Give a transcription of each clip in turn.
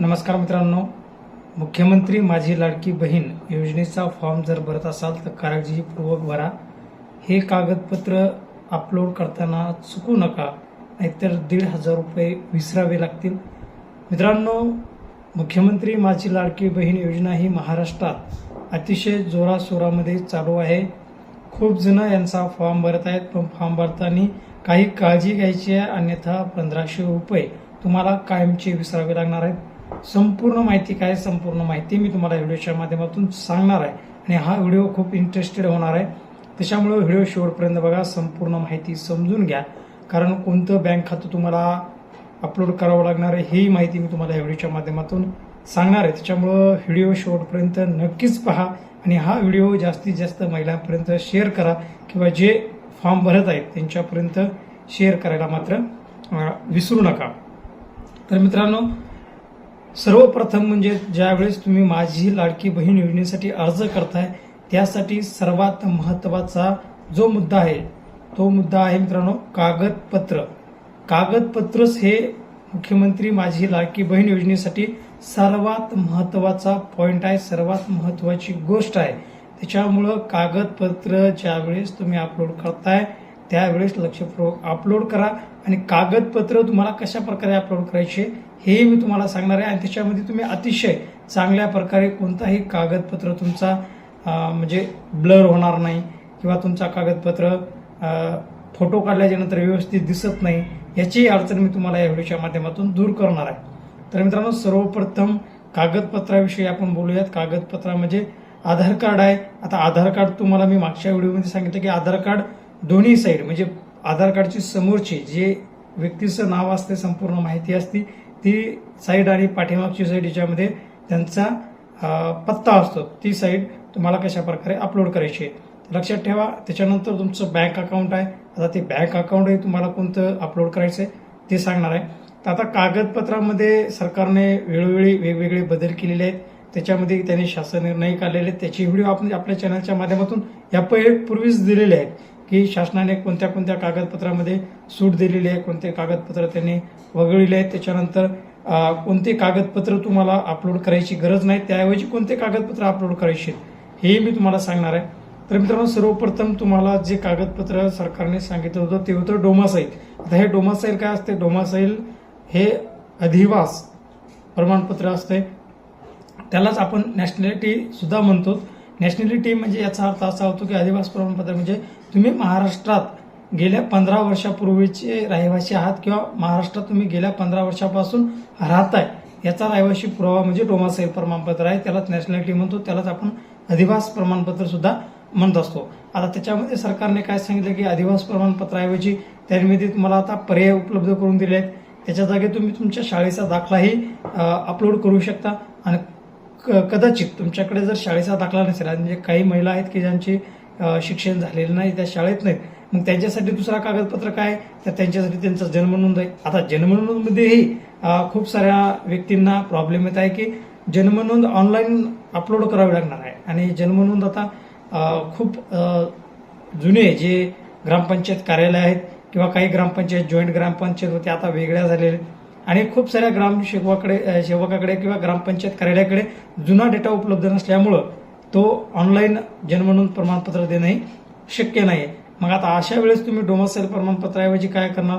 नमस्कार मित्रांनो. मुख्यमंत्री माझी लाडकी बहीण योजनेचा फॉर्म जर भरत असाल तर काळजीपूर्वक भरा. हे कागदपत्र अपलोड करताना चुकू नका नाहीतर दीड हजार रुपये विसरावे लागतील. मित्रांनो मुख्यमंत्री माझी लाडकी बहीण योजना ही महाराष्ट्रात अतिशय जोराशोरामध्ये चालू आहे. खूप जण यांचा फॉर्म भरत आहेत पण फॉर्म भरताना काही काळजी घ्यायची आहे अन्यथा पंधराशे रुपये तुम्हाला कायमचे विसरावे लागणार आहेत. संपूर्ण माहिती काय संपूर्ण माहिती मी तुम्हाला व्हिडिओच्या माध्यमातून सांगणार आहे. आणि हा व्हिडिओ खूप इंटरेस्टेड होणार आहे. त्याच्यामुळे व्हिडिओ शेवटपर्यंत बघा संपूर्ण माहिती समजून घ्या. कारण कोणतं बँक खातं तुम्हाला अपलोड करावं लागणार आहे ही माहिती मी तुम्हाला या व्हिडिओच्या माध्यमातून सांगणार आहे. त्याच्यामुळं व्हिडिओ शेवटपर्यंत नक्कीच पहा. आणि हा व्हिडिओ जास्तीत जास्त महिलांपर्यंत शेअर करा किंवा जे फॉर्म भरत आहेत त्यांच्यापर्यंत शेअर करायला मात्र विसरू नका. तर मित्रांनो सर्वप्रथम म्हणजे ज्यावेळेस तुम्ही माझी लाडकी बहीण योजनेसाठी अर्ज करताय त्यासाठी सर्वात महत्त्वाचा जो मुद्दा आहे तो मुद्दा आहे मित्रांनो कागदपत्र. कागदपत्रच हे मुख्यमंत्री माझी लाडकी बहीण योजनेसाठी सर्वात महत्त्वाचा पॉईंट आहे सर्वात महत्वाची गोष्ट आहे. त्याच्यामुळं कागदपत्र ज्यावेळेस तुम्ही अपलोड करताय त्यावेळेस लक्षपूर्वक अपलोड करा. आणि कागदपत्र तुम्हाला कशा प्रकारे अपलोड करायचे हे मी तुम्हाला सांगणार आहे. आणि त्याच्यामध्ये तुम्ही अतिशय चांगल्या प्रकारे कोणताही कागदपत्र तुमचा म्हणजे ब्लर होणार नाही किंवा तुमचा कागदपत्र फोटो काढल्याच्यानंतर व्यवस्थित दिसत नाही याची अडचण मी तुम्हाला या व्हिडिओच्या माध्यमातून दूर करणार आहे. तर मित्रांनो सर्वप्रथम कागदपत्राविषयी आपण बोलूयात. कागदपत्र म्हणजे आधार कार्ड आहे. आता आधार कार्ड तुम्हाला मी मागच्या व्हिडिओमध्ये सांगितलं की आधार कार्ड दोन्ही साईड म्हणजे आधार कार्डची समोरची जे व्यक्तीचं नाव असते संपूर्ण माहिती असती ती साईड आणि पाठीमागची साईड याच्यामध्ये त्यांचा पत्ता असतो. ती साईड तुम्हाला कशा प्रकारे अपलोड करायची आहे. लक्षात ठेवा त्याच्यानंतर तुमचं बँक अकाउंट आहे. आता ते बँक अकाउंटही तुम्हाला कोणतं अपलोड करायचं आहे ते सांगणार आहे. तर आता कागदपत्रामध्ये सरकारने वेळोवेळी वेगवेगळे बदल केलेले आहेत. त्याच्यामध्ये त्यांनी शासन निर्णय काढलेले आहेत. त्याची व्हिडिओ आपण आपल्या चॅनलच्या माध्यमातून या पहिले पूर्वीच दिलेले आहेत. की शासनाने कोणत्या कोणत्या कागदपत्रामध्ये सूट दिलेली आहे कोणते कागदपत्र त्यांनी वगळलेले आहेत त्याच्यानंतर कोणते कागदपत्र तुम्हाला अपलोड करायची गरज नाही त्याऐवजी कोणते कागदपत्र अपलोड करायचे हे मी तुम्हाला सांगणार आहे. तर मित्रांनो सर्वप्रथम तुम्हाला जे कागदपत्र सरकारने सांगितलं होतं ते होतं डोमासाईल आता हे डोमासाईल काय असते? डोमासाईल हे अधिवास प्रमाणपत्र असते. त्यालाच आपण नॅशनॅलिटी सुद्धा म्हणतो. नॅशनॅलिटी म्हणजे याचा अर्थ असा होतो की अधिवास प्रमाणपत्र म्हणजे तुम्ही महाराष्ट्रात गेल्या पंधरा वर्षापूर्वीचे रहिवासी आहात किंवा महाराष्ट्रात तुम्ही गेल्या पंधरा वर्षापासून राहताय. याचा रहिवासी पुरावा म्हणजे डोमासाईल प्रमाणपत्र आहे. त्यालाच नॅशनॅलिटी म्हणतो. त्यालाच आपण अधिवास प्रमाणपत्र सुद्धा म्हणत असतो. आता त्याच्यामध्ये सरकारने काय सांगितलं की अधिवास प्रमाणपत्राऐवजी त्यामध्ये तुम्हाला आता पर्याय उपलब्ध करून दिले आहेत. त्याच्या जागी तुम्ही तुमच्या शाळेचा दाखलाही अपलोड करू शकता. आणि क- कदाचित तुमच्याकडे जर शाळेचा दाखला नसेल आणि म्हणजे काही महिला आहेत की ज्यांचे शिक्षण झालेलं नाही त्या शाळेत नाहीत मग त्यांच्यासाठी दुसरा कागदपत्र काय? तर त्यांच्यासाठी त्यांचा जन्म नोंद आहे. आता जन्म नोंदमध्येही खूप साऱ्या व्यक्तींना प्रॉब्लेम येत आहे की जन्म नोंद ऑनलाईन अपलोड करावी लागणार आहे. आणि जन्म नोंद आता खूप जुने जे ग्रामपंचायत कार्यालय आहेत किंवा काही ग्रामपंचायत जॉईंट ग्रामपंचायत होते आता वेगळ्या झालेल्या आणि खूप साऱ्या ग्राम सेवकाकडे सेवकाकडे किंवा ग्रामपंचायत कार्यालयाकडे जुना डेटा उपलब्ध नसल्यामुळं तो ऑनलाईन जन्मनोंद प्रमाणपत्र देणंही शक्य नाही मग आता अशा वेळेस तुम्ही डोमासाईल प्रमाणपत्राऐवजी काय करणार?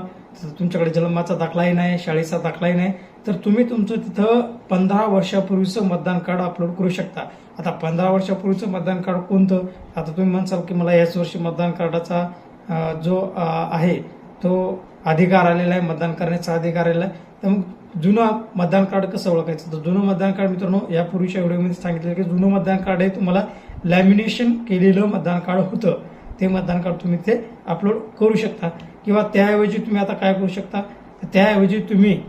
तुमच्याकडे जन्माचा दाखलाही नाही शाळेचा दाखलाही नाही. तर तुम्ही तुमचं तिथं पंधरा वर्षापूर्वीचं मतदान कार्ड अपलोड करू शकता. आता पंधरा वर्षापूर्वीचं मतदान कार्ड कोणतं? आता तुम्ही म्हणसाल की मला याच वर्षी मतदान कार्डाचा जो आहे तो अधिकार आलेला आहे मतदान करण्याचा अधिकार आलेला आहे. तर मग जुनं मतदान कार्ड कसं ओळखायचं? तर जुनं मतदान कार्ड मित्रांनो यापूर्वीच्या व्हिडिओमध्ये सांगितलं की जुनं मतदान कार्ड हे तुम्हाला लॅमिनेशन केलेलं मतदान कार्ड होतं. ते मतदान कार्ड तुम्ही ते अपलोड करू शकता. किंवा त्याऐवजी तुम्ही आता काय करू शकता? तर त्याऐवजी तुम्ही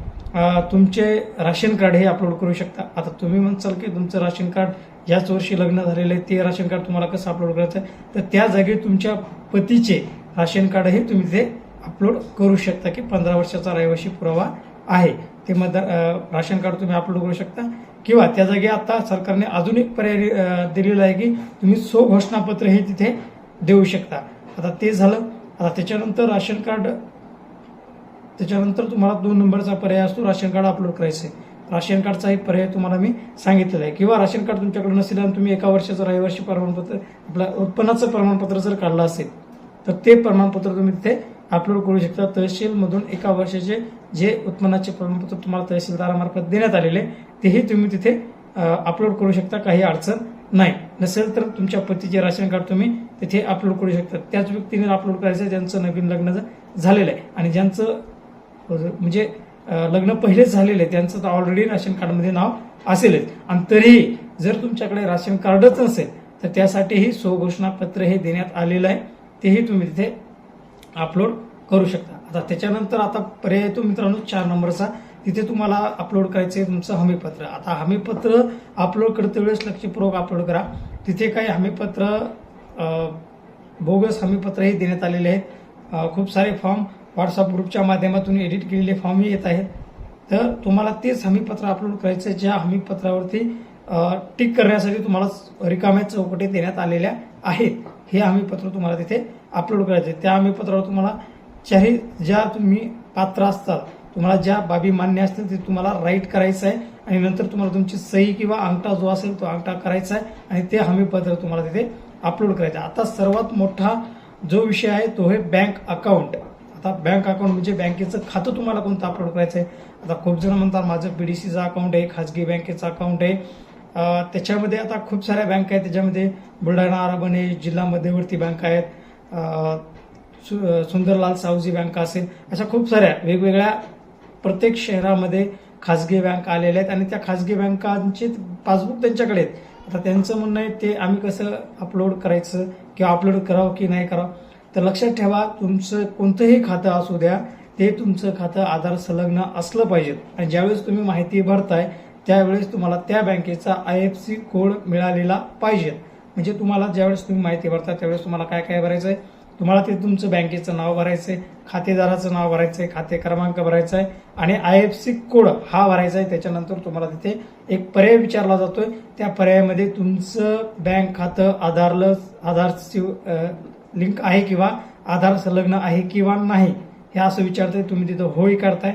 तुमचे राशन कार्ड हे अपलोड करू शकता. आता तुम्ही म्हणसाल की तुमचं राशन कार्ड याच वर्षी लग्न झालेलं आहे ते राशन कार्ड तुम्हाला कसं अपलोड करायचं? आहे तर त्या जागी तुमच्या पतीचे राशन कार्ड हे तुम्ही ते अपलोड करू शकता की पंधरा वर्षाचा रहिवासी पुरावा आहे. ते मतदार राशन कार्ड तुम्ही अपलोड करू शकता. किंवा त्या जागी आता सरकारने अजून एक पर्याय दिलेला आहे की तुम्ही स्वघोषणापत्र हे तिथे देऊ शकता. आता ते झालं. आता त्याच्यानंतर राशन कार्ड त्याच्यानंतर तुम्हाला दोन नंबरचा पर्याय असतो राशन कार्ड अपलोड करायचे. राशन कार्डचाही पर्याय तुम्हाला मी सांगितलेला आहे. किंवा राशन कार्ड तुमच्याकडे नसेल आणि तुम्ही एका वर्षाचं रहिवासी प्रमाणपत्र आपलं उत्पन्नाचं प्रमाणपत्र जर काढलं असेल तर ते प्रमाणपत्र तुम्ही तिथे अपलोड करू शकता. तहसीलमधून एका वर्षाचे जे उत्पन्नाचे प्रमाणपत्र तुम्हाला तहसीलदारामार्फत देण्यात आलेले तेही तुम्ही तिथे अपलोड करू शकता. काही अडचण नाही. नसेल तर तुमच्या पतीचे राशन कार्ड तुम्ही तिथे अपलोड करू शकता. त्याच व्यक्तीने अपलोड करायचं ज्यांचं नवीन लग्न झालेलं आहे. आणि ज्यांचं म्हणजे लग्न पहिलेच झालेलं आहे त्यांचं तर ऑलरेडी राशन कार्डमध्ये नाव असेलच. आणि तरीही जर तुमच्याकडे राशन कार्डच नसेल तर त्यासाठीही स्वघोषणापत्र हे देण्यात आलेलं आहे. तेही तुम्ही तिथे अपलोड करू शकता. आता त्याच्यानंतर आता पर्याय येतो मित्रांनो चार नंबरचा. तिथे तुम्हाला अपलोड करायचं आहे तुमचं हमीपत्र. आता हमीपत्र अपलोड करते वेळेस लक्षपूर्वक अपलोड करा. तिथे काही हमीपत्र बोगस हमीपत्रही देण्यात आलेले आहेत. खूप सारे फॉर्म व्हॉट्सअप ग्रुपच्या माध्यमातून एडिट केलेले फॉर्मही येत आहेत. तर तुम्हाला तेच हमीपत्र अपलोड करायचं आहे ज्या हमीपत्रावरती टिक करण्यासाठी तुम्हाला रिकाम्या चौकटी देण्यात आलेल्या आहेत. हे हमीपत्र तुम्हाला तिथे अपलोड करायचे आहे. त्या हमीपत्रावर तुम्हाला चाही ज्या तुम्ही पात्र असतात तुम्हाला ज्या बाबी मान्य असतील ते तुम्हाला राईट करायचं आहे आणि नंतर तुम्हाला तुमची सही किंवा अंगठा जो असेल तो अंगठा करायचा आहे आणि ते हमीपत्र तुम्हाला तिथे अपलोड करायचं आहे. आता सर्वात मोठा जो विषय आहे तो आहे बँक अकाउंट आता बँक अकाउंट म्हणजे बँकेचं खातं तुम्हाला कोणतं अपलोड करायचं आहे आता खूप जण म्हणतात माझं पीडीसीचं अकाउंट आहे खाजगी बँकेचं अकाउंट आहे त्याच्यामध्ये आता खूप साऱ्या बँक आहेत. त्याच्यामध्ये बुलढाणा अरबने जिल्हा मध्यवर्ती बँक आहेत. सु- सुंदरलाल सावजी बँक असेल. अशा खूप साऱ्या वेगवेगळ्या प्रत्येक शहरामध्ये खाजगी बँक आलेल्या आहेत आणि त्या खाजगी बँकांचे पासबुक त्यांच्याकडे आहेत. आता त्यांचं म्हणणं आहे ते आम्ही कसं अपलोड करायचं किंवा अपलोड करावं की नाही करावं? तर लक्षात ठेवा तुमचं कोणतंही खातं असू द्या ते तुमचं खातं आधार संलग्न असलं पाहिजे. आणि ज्यावेळेस तुम्ही माहिती भरताय त्यावेळेस तुम्हाला त्या बँकेचा आय एफ सी कोड मिळालेला पाहिजे. म्हणजे तुम्हाला ज्यावेळेस तुम्ही माहिती भरता त्यावेळेस तुम्हाला काय काय भरायचं आहे तुम्हाला ते तुमचं बँकेचं नाव भरायचं आहे खातेदाराचं नाव भरायचं आहे खाते क्रमांक भरायचा आहे आणि आय एफ सी कोड हा भरायचा आहे त्याच्यानंतर तुम्हाला तिथे एक पर्याय विचारला जातोय. त्या पर्यायामध्ये तुमचं बँक खातं आधारलं आधारची लिंक आहे किंवा आधार संलग्न आहे किंवा नाही हे असं विचारतंय. तुम्ही तिथं होय करताय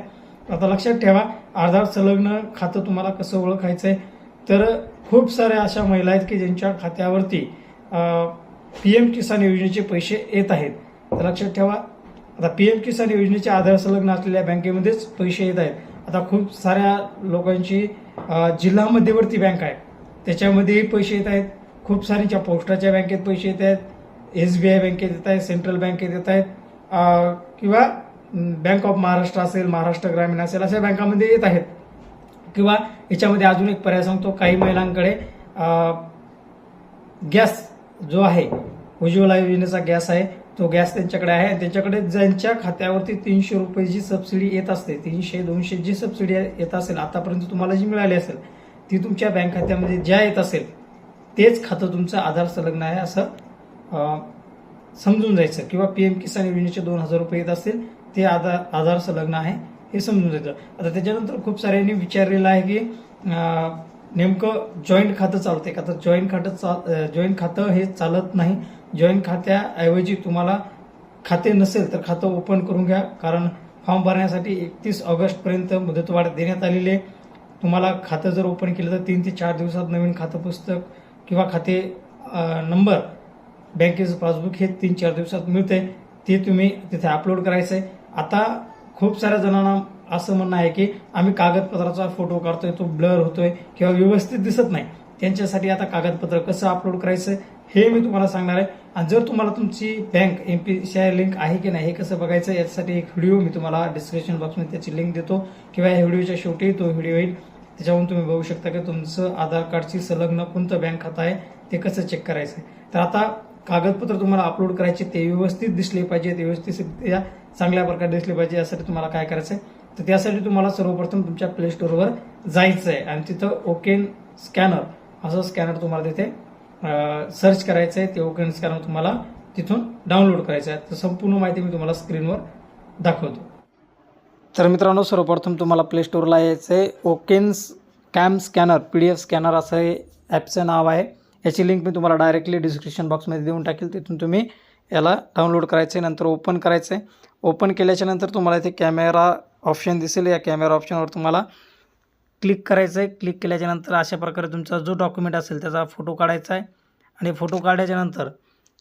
आता लक्षात ठेवा आधार संलग्न खातं तुम्हाला कसं ओळखायचं आहे तर खूप साऱ्या अशा महिला आहेत की ज्यांच्या खात्यावरती पी एम किसान योजनेचे पैसे येत आहेत. तर लक्षात ठेवा आता पी एम किसान योजनेचे आधार संलग्न असलेल्या बँकेमध्येच पैसे येत आहेत. आता खूप साऱ्या लोकांची जिल्हा मध्यवर्ती बँक आहे. त्याच्यामध्येही पैसे येत आहेत. खूप सारीच्या पोस्टाच्या बँकेत पैसे येत आहेत. एस बी आय बँकेत येत आहेत सेंट्रल बँकेत येत आहेत. किंवा बँक ऑफ महाराष्ट्र असेल महाराष्ट्र ग्रामीण असेल अशा बँकामध्ये येत आहेत. किंवा याच्यामध्ये अजून एक पर्याय सांगतो काही महिलांकडे गॅस जो आहे उज्ज्वला योजनेचा गॅस आहे तो गॅस त्यांच्याकडे आहे. आणि त्यांच्याकडे ज्यांच्या खात्यावरती तीनशे रुपये जी सबसिडी येत असते तीनशे दोनशे जी सबसिडी येत असेल आतापर्यंत तुम्हाला जी मिळाली असेल ती तुमच्या बँक खात्यामध्ये ज्या येत असेल तेच खातं तुमचं आधार संलग्न आहे असं समजून जायचं. किंवा पीएम किसान योजनेचे दोन हजार रुपये येत असतील ते आधार आधार संलग्न आहे हे समजून जायचं आता त्याच्यानंतर खूप साऱ्यांनी विचारलेलं आहे की नेमकं जॉईंट खातं चालते का? तर जॉईंट खातं जॉईंट खातं हे चालत नाही. जॉईंट खात्याऐवजी तुम्हाला खाते नसेल तर खातं ओपन करून घ्या. कारण फॉर्म भरण्यासाठी एकतीस ऑगस्टपर्यंत मुदतवाढ देण्यात आलेली आहे. तुम्हाला खातं जर ओपन केलं तर तीन ते चार दिवसात नवीन खातं पुस्तक किंवा खाते नंबर बँकेचं पासबुक हे तीन चार दिवसात मिळते ते तुम्ही तिथे अपलोड करायचं आहे आता खूप साऱ्या जणांना असं म्हणणं आहे की आम्ही कागदपत्राचा फोटो काढतोय तो ब्लर होतोय किंवा व्यवस्थित दिसत नाही. त्यांच्यासाठी आता कागदपत्र कसं अपलोड करायचं हे मी तुम्हाला सांगणार आहे. आणि जर तुम्हाला तुमची bank M P C I link आहे की नाही हे कसं बघायचं यासाठी एक व्हिडिओ मी तुम्हाला डिस्क्रिप्शन बॉक्समध्ये त्याची लिंक देतो. किंवा या व्हिडिओच्या शेवटी तो व्हिडिओ येईल. त्याच्यावरून तुम्ही बघू शकता की तुमचं आधार कार्डची संलग्न कोणतं बँक खातं आहे ते कसं चेक करायचं आहे. तर आता कागदपत्र तुम्हाला अपलोड करायचे ते व्यवस्थित दिसले पाहिजे ते व्यवस्थित चांगल्या प्रकारे दिसली पाहिजे यासाठी तुम्हाला काय करायचं आहे तर त्यासाठी तुम्हाला सर्वप्रथम तुमच्या प्ले स्टोअरवर जायचं आहे आणि तिथं ओकेन स्कॅनर असं स्कॅनर तुम्हाला तिथे सर्च करायचं आहे ते ओकेन स्कॅनर तुम्हाला तिथून डाउनलोड करायचं आहे तर संपूर्ण माहिती मी तुम्हाला स्क्रीनवर दाखवतो. तर मित्रांनो सर्वप्रथम तुम्हाला प्ले स्टोअरला यायचं आहे ओकेन्स cam scanner P D F scanner असं हे ॲपचं नाव आहे. याची लिंक मी तुम्हाला डायरेक्टली डिस्क्रिप्शन बॉक्समध्ये देऊन टाकेल. तिथून तुम्ही याला डाउनलोड करायचं आहे नंतर ओपन करायचं आहे ओपन केल्याच्यानंतर तुम्हाला इथे कॅमेरा ऑप्शन दिसेल. या कॅमेरा ऑप्शनवर तुम्हाला क्लिक करायचं आहे क्लिक केल्याच्यानंतर अशा प्रकारे तुमचा जो डॉक्युमेंट असेल त्याचा फोटो काढायचा आहे आणि फोटो काढल्याच्यानंतर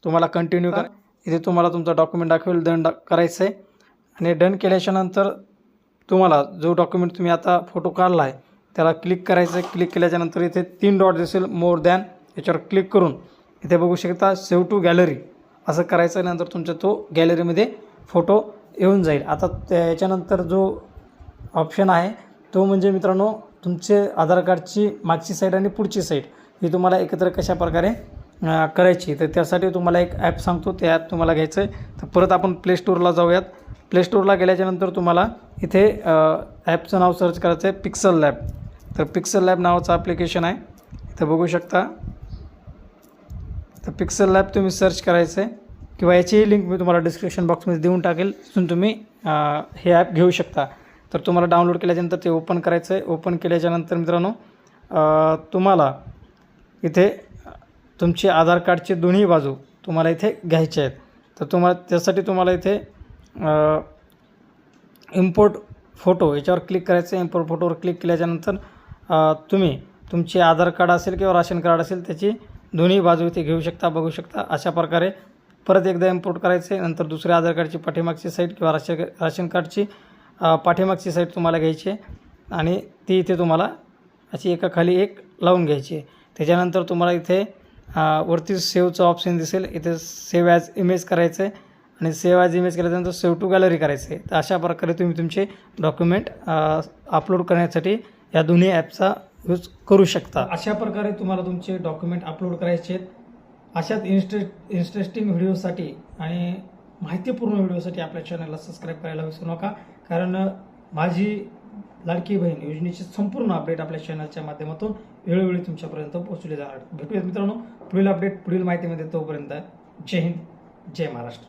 तुम्हाला कंटिन्यू करा. इथे तुम्हाला तुमचा डॉक्युमेंट दाखवेल. डन डा करायचं आहे आणि डन केल्याच्यानंतर तुम्हाला जो डॉक्युमेंट तुम्ही आता फोटो काढला आहे त्याला क्लिक करायचं आहे क्लिक केल्याच्यानंतर इथे तीन डॉट दिसेल. मोर दॅन याच्यावर क्लिक करून इथे बघू शकता. सेव टू गॅलरी असं करायचं नंतर तुमचा तो गॅलरीमध्ये फोटो येऊन जाईल. आता त्याच्यानंतर जो ऑप्शन आहे तो म्हणजे मित्रांनो तुमचे आधार कार्डची मागची साईड आणि पुढची साईड ही तुम्हाला एकत्र कशा प्रकारे करायची तर त्यासाठी तुम्हाला एक ॲप सांगतो ते ॲप तुम्हाला घ्यायचं आहे. तर परत आपण प्ले स्टोअरला जाऊयात. प्ले स्टोअरला गेल्याच्यानंतर तुम्हाला इथे ॲपचं नाव सर्च करायचं आहे पिक्सल लॅब तर पिक्सल लॅब नावाचं ॲप्लिकेशन आहे. इथं बघू शकता. तर पिक्सल लॅब तुम्ही सर्च करायचं आहे. किंवा याचीही लिंक मी तुम्हाला डिस्क्रिप्शन बॉक्समध्ये देऊन टाकेल. तिथून तुम्ही हे ॲप घेऊ शकता. तर तुम्हाला डाउनलोड केल्याच्यानंतर ते ओपन करायचं आहे. ओपन केल्याच्यानंतर मित्रांनो तुम्हाला इथे तुमचे आधार कार्डचे दोन्ही बाजू तुम्हाला इथे घ्यायचे आहेत. तर तुम्हाला त्यासाठी तुम्हाला इथे इम्पोर्ट फोटो याच्यावर क्लिक करायचं आहे. इम्पोर्ट फोटोवर क्लिक केल्याच्यानंतर तुम्ही तुमचे आधार कार्ड असेल किंवा राशन कार्ड असेल त्याची दोन्ही बाजू इथे घेऊ शकता बघू शकता. अशा प्रकारे परत एकदा इम्पोर्ट करायचे नंतर दुसऱ्या आधार कार्डची पाठीमागची साईट किंवा राशन राशन कार्डची पाठीमागची साईट तुम्हाला घ्यायची आहे. आणि ती इथे तुम्हाला अशी एका खाली एक लावून घ्यायची आहे. त्याच्यानंतर तुम्हाला इथे वरती सेव्हचं ऑप्शन दिसेल. इथे सेव्ह ॲज इमेज करायचं आहे. आणि सेव्ह ॲज इमेज केल्यानंतर सेव्ह टू गॅलरी करायचं आहे. तर अशा प्रकारे तुम्ही तुमचे डॉक्युमेंट अपलोड करण्यासाठी या दोन्ही ॲपचा यूज करू शकता. अशा प्रकारे तुम्हाला तुमचे डॉक्युमेंट अपलोड करायचे आहेत. अशाच इंस्ट्रे इंटरेस्टिंग व्हिडिओसाठी आणि माहितीपूर्ण व्हिडिओसाठी आपल्या चॅनलला सबस्क्राईब करायला विसरू नका. कारण माझी लाडकी बहीण योजनेची संपूर्ण अपडेट आपल्या चॅनलच्या माध्यमातून वेळोवेळी तुमच्यापर्यंत पोहोचली जाणार. भेटूयात मित्रांनो. पुढील अपडेट पुढील माहितीमध्ये तोपर्यंत जय हिंद जय महाराष्ट्र.